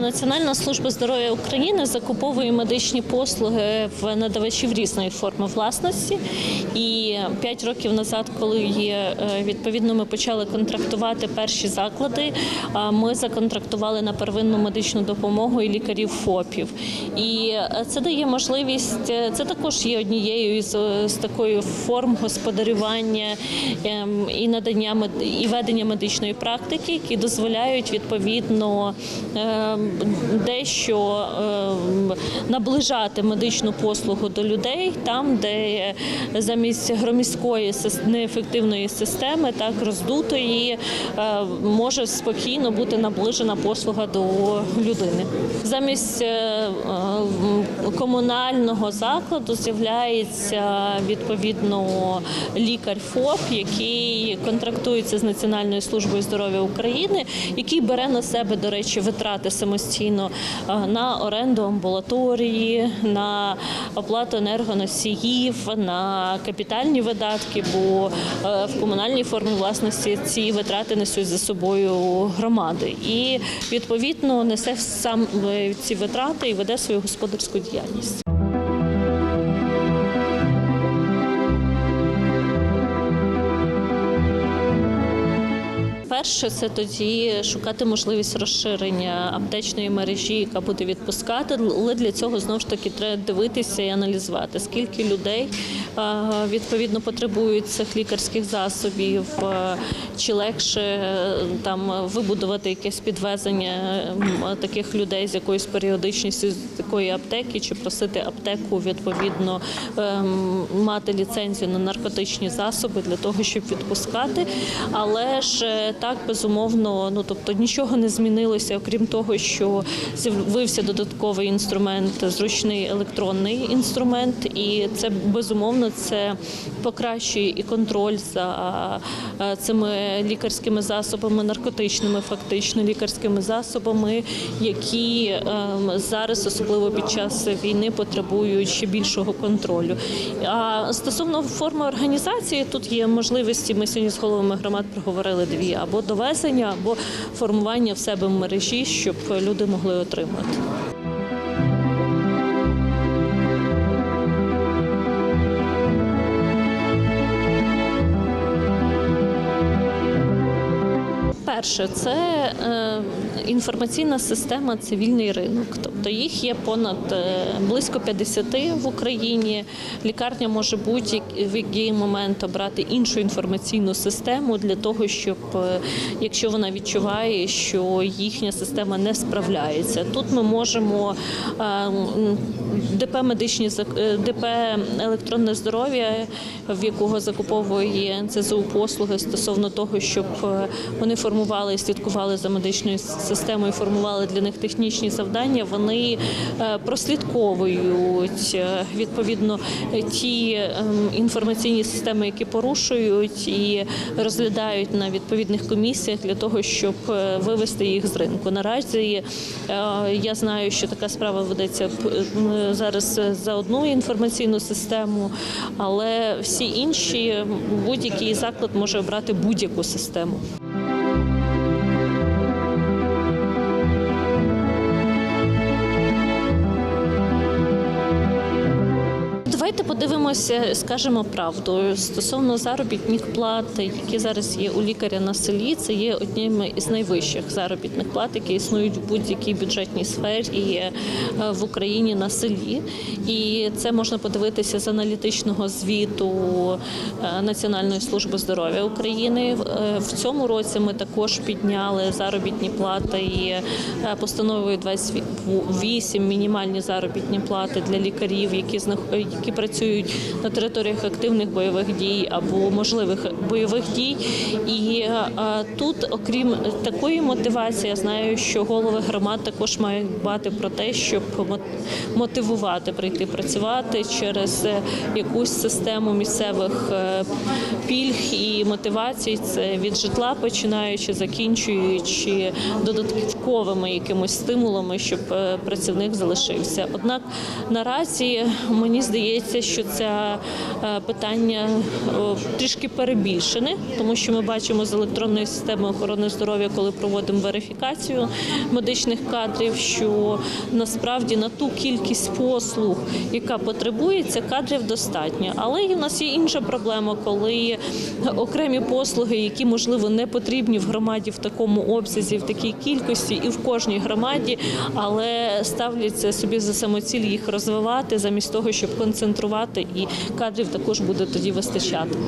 Національна служба здоров'я України закуповує медичні послуги в надавачів різної форми власності. І п'ять років назад, коли е, відповідно, ми почали контрактувати перші заклади. Ми законтрактували на первинну медичну допомогу і лікарів ФОПів. І е, це дає можливість. е, Це також є однією із е, з такої форм господарювання ем, і надання і ведення медичної практики, які дозволяють відповідно ем, дещо ем, наближати медичну послугу до людей там, де замість громіської неефективної системи, так роздутої, е, може спокійно бути наближена послуга до людини. Замість е, е, комунального закладу з'являється відповідно лікар ФОП, який контрактується з Національною службою здоров'я України, який бере на себе, до речі, витрати самостійно е, на оренду амбулаторії, на оплату енергоносіїв, на капітальні видатки, бо е, в комунальній формі власності ці витрати несуть за собою громади. І відповідно несе сам е, ці витрати і веде свою господарську діяльність. Перше, це тоді шукати можливість розширення аптечної мережі, яка буде відпускати. Але для цього знову ж таки треба дивитися і аналізувати, скільки людей відповідно потребують цих лікарських засобів, чи легше е, там вибудувати якесь підвезення таких людей з якоюсь періодичністю з такої аптеки, чи просити аптеку відповідно ем, мати ліцензію на наркотичні засоби для того, щоб відпускати. Але ж е, так безумовно, ну тобто нічого не змінилося, окрім того, що з'явився додатковий інструмент, зручний електронний інструмент, і це безумовно це покращує і контроль за е, цими лікарськими засобами, наркотичними, фактично лікарськими засобами, які ем, зараз, особливо під час війни, потребують ще більшого контролю. А стосовно форми організації, тут є можливості. Ми сьогодні з головами громад проговорили дві: або довезення, або формування в себе мережі, щоб люди могли отримати. Перше, це е, інформаційна система цивільний ринок. Тобто їх є понад е, близько 50 в Україні. Лікарня може будь-в який момент обрати іншу інформаційну систему для того, щоб е, якщо вона відчуває, що їхня система не справляється. Тут ми можемо е, ДП медичні ДП електронне здоров'я, в якого закуповує НЦЗУ послуги стосовно того, щоб вони формували і слідкували за медичною системою, формували для них технічні завдання. Вони е, прослідковують е, відповідно ті ем, інформаційні системи, які порушують, і розглядають на відповідних комісіях для того, щоб е, вивести їх з ринку. Наразі я знаю, що така справа ведеться зараз за одну інформаційну систему, але всі інші будь-який заклад може обрати будь-яку систему. Давайте скажемо правду стосовно заробітних плат, які зараз є у лікаря на селі. Це є одніми із найвищих заробітних плат, які існують в будь-якій бюджетній сфері е, в Україні на селі. І це можна подивитися з аналітичного звіту е, Національної служби здоров'я України. Е, В цьому році ми також підняли заробітні плати і постановою 28 мінімальні заробітні плати для лікарів, які знах- які працюють на територіях активних бойових дій або можливих бойових дій. І е, тут, окрім такої мотивації, я знаю, що голови громад також мають дбати про те, щоб мо- мотивувати прийти працювати через е, якусь систему місцевих е, пільг і мотивацій. Це від житла починаючи, закінчуючи додатковими якимось стимулами, щоб працівник залишився. Однак наразі мені здається, що це е, питання трішки перебільшене, тому що ми бачимо з електронної системи охорони здоров'я, коли проводимо верифікацію медичних кадрів, що насправді на ту кількість послуг, яка потребується, кадрів достатньо. Але і в нас є інша проблема, коли окремі послуги, які можливо не потрібні в громаді в такому обсязі, в такій кількості і в кожній громаді, але ставляться собі за самоціль їх розвивати замість того, щоб концентрувати, і кадрів також буде тоді вистачати.